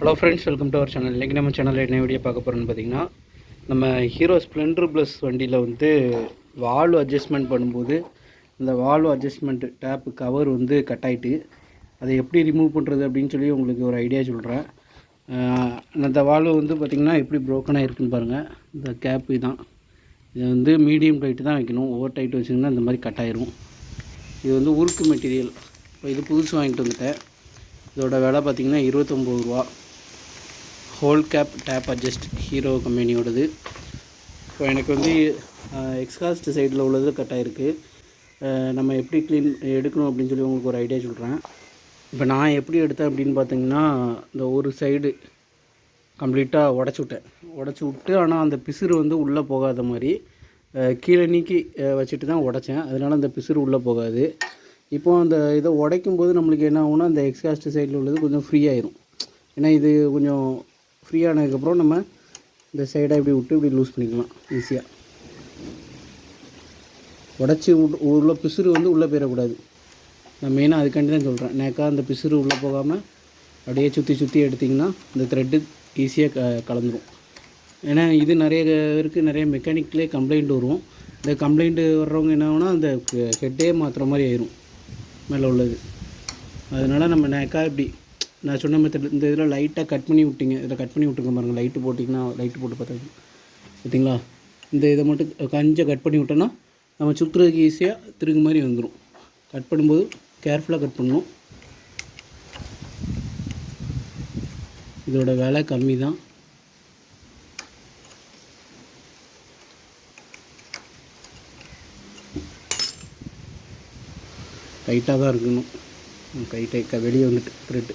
Hello friends welcome to our channel இன்றைக்கி நம்ம சேனலில் என்ன வீடியோ பார்க்க போகிறோன்னு பார்த்தீங்கன்னா நம்ம ஹீரோ ஸ்ப்ளெண்டர் ப்ளஸ் வண்டியில் வந்து வால்வ் அட்ஜஸ்ட்மெண்ட் பண்ணும்போது இந்த வால்வ் அட்ஜஸ்ட்மெண்ட் டேப்பு கவர் வந்து கட் ஆயிட்டு அதை எப்படி ரிமூவ் பண்ணுறது அப்படின்னு சொல்லி உங்களுக்கு ஒரு ஐடியா சொல்கிறேன் அந்த வால்வு வந்து பார்த்திங்கன்னா எப்படி ப்ரோக்கனாக இருக்குன்னு பாருங்கள் இந்த கேப்பு தான் இது வந்து மீடியம் டைட்டு தான் வைக்கணும். ஓவர் டைட் வச்சிங்கன்னா இந்த மாதிரி கட் ஆயிரும். இது வந்து உருக்கு மெட்டீரியல் இப்போ இது புதுசு வாங்கிட்டு வந்துட்டேன். இதோட விலை பார்த்திங்கன்னா இருபத்தொம்போது ரூபா. Hole cap tape adjust Hero கம்பெனியோடது இப்போ எனக்கு வந்து எக்ஸ்காஸ்ட் சைடில் உள்ளது கட் ஆகிருக்கு நம்ம எப்படி க்ளீன் எடுக்கணும் அப்படின்னு சொல்லி உங்களுக்கு ஒரு ஐடியா சொல்கிறேன் இப்போ நான் எப்படி எடுத்தேன் அப்படின்னு பார்த்தீங்கன்னா இந்த ஒரு சைடு கம்ப்ளீட்டாக உடச்சி விட்டேன். உடச்சி விட்டு ஆனால் அந்த பிசுறு வந்து உள்ளே போகாத மாதிரி கீழே நீக்கி வச்சுட்டு தான் உடைச்சேன். அதனால் அந்த பிசுறு உள்ளே போகாது. இப்போ அந்த இதை உடைக்கும் போது நம்மளுக்கு என்ன ஆகும்னா அந்த எக்ஸ்காஸ்ட் சைடில் உள்ளது கொஞ்சம் ஃப்ரீ ஆயிரும். ஏன்னா இது கொஞ்சம் ஃப்ரீ ஆனதுக்கப்புறம் நம்ம இந்த சைடை இப்படி விட்டு இப்படி லூஸ் பண்ணிக்கலாம் ஈஸியாக உடச்சி உள்ள பிசுறு வந்து உள்ளே போயிடக்கூடாது. நான் மெயினாக அதுக்காண்டி தான் சொல்கிறேன் நேக்கா அந்த பிசுறு உள்ளே போகாமல் அப்படியே சுற்றி சுற்றி எடுத்திங்கன்னா இந்த த்ரெட்டு ஈஸியாக க கலந்துடும் ஏன்னா இது நிறைய பேருக்கு நிறைய மெக்கானிக்லேயே கம்ப்ளைண்ட் வரும். இந்த கம்ப்ளைண்ட்டு வர்றவங்க என்ன ஆகுனா அந்த ஹெட்டே மாற்றுற மாதிரி ஆயிரும் மேலே உள்ளது. அதனால் நம்ம நேக்கா இப்படி நான் சொன்ன மெத்தட் இந்த இதில் லைட்டாக கட் பண்ணி விட்டிங்க. இதில் கட் பண்ணி விட்டுங்க பாருங்கள் லைட்டு போட்டிங்கன்னா லைட்டு போட்டு பார்த்தா பார்த்தீங்களா? இந்த இதை மட்டும் கஞ்சை கட் பண்ணி விட்டோன்னா நம்ம சுற்றுறதுக்கு ஈஸியாக திருகு மாதிரி வந்துடும் கட் பண்ணும்போது கேர்ஃபுல்லாக கட் பண்ணணும். இதோட விலை கம்மி தான் டைட்டாக தான் இருக்கணும். கை க- வெளியே வந்துட்டு த்ரெட்டு.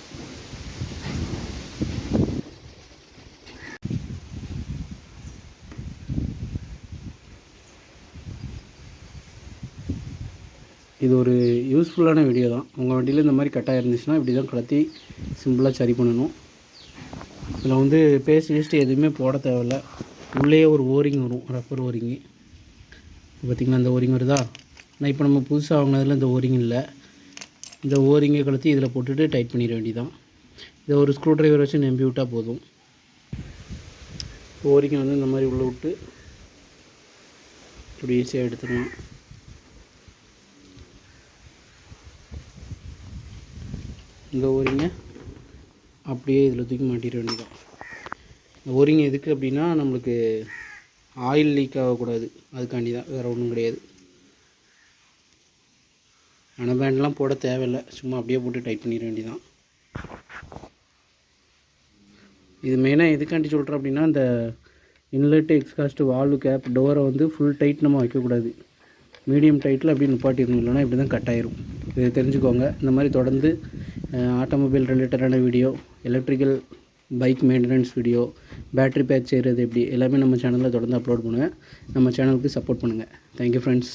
இது ஒரு யூஸ்ஃபுல்லான வீடியோ தான். உங்கள் வண்டியில் இந்த மாதிரி கட்டாக இருந்துச்சுன்னா இப்படி தான் கலத்தி சிம்பிளாக சரி பண்ணணும். இதில் வந்து பேஸ்ட் வேஸ்ட்டு எதுவுமே போட தேவையில்ல. உள்ளேயே ஒரு ஓரிங் வரும் ரப்பர் ஓரிங்கு பார்த்திங்கன்னா இந்த ஓரிங் வருதா? ஆனால் இப்போ நம்ம புதுசாக வாங்கினதில் இந்த ஓரிங் இல்லை. இந்த ஓரிங்கை கலத்தி இதில் போட்டுட்டு டைட் பண்ணிட வேண்டியதான் இதை ஒரு ஸ்க்ரூ டிரைவர் வச்சு நம்பி விட்டால் போதும். ஓரிங்கை வந்து இந்த மாதிரி உள்ளே விட்டு இப்படி ஈஸியாக எடுத்துக்கலாம் இந்த ஓரிங்கை. அப்படியே இதில் தூக்கி மாட்டிட வேண்டியதான் இந்த ஓரிங்க எதுக்கு அப்படின்னா நம்மளுக்கு ஆயில் லீக் ஆகக்கூடாது. அதுக்காண்டி தான் வேறு ஒன்றும் கிடையாது. அனபேண்ட்லாம் போட தேவையில்லை. சும்மா அப்படியே போட்டு டைட் பண்ணிட வேண்டியதான் இது மெயினாக எதுக்காண்டி சொல்கிறேன் அப்படின்னா இந்த இன்லெட் எக்ஸ்காஸ்ட்டு வால்வு கேப் டோரை வந்து ஃபுல் டைட் நம்ம வைக்கக்கூடாது. மீடியம் டைட்டில் அப்படி நிப்பாட்டிடணும். இல்லைனா இப்படி தான் கட் ஆயிரும். இதை தெரிஞ்சுக்கோங்க. இந்த மாதிரி தொடர்ந்து ஆட்டோமொபைல் ரிலேட்டடான video electrical bike maintenance video battery pack செய்கிறது எப்படி எல்லாமே நம்ம சேனலில் தொடர்ந்து அப்லோட் பண்ணுவேன் நம்ம சேனலுக்கு சப்போர்ட் பண்ணுங்கள் தேங்க்யூ ஃப்ரெண்ட்ஸ்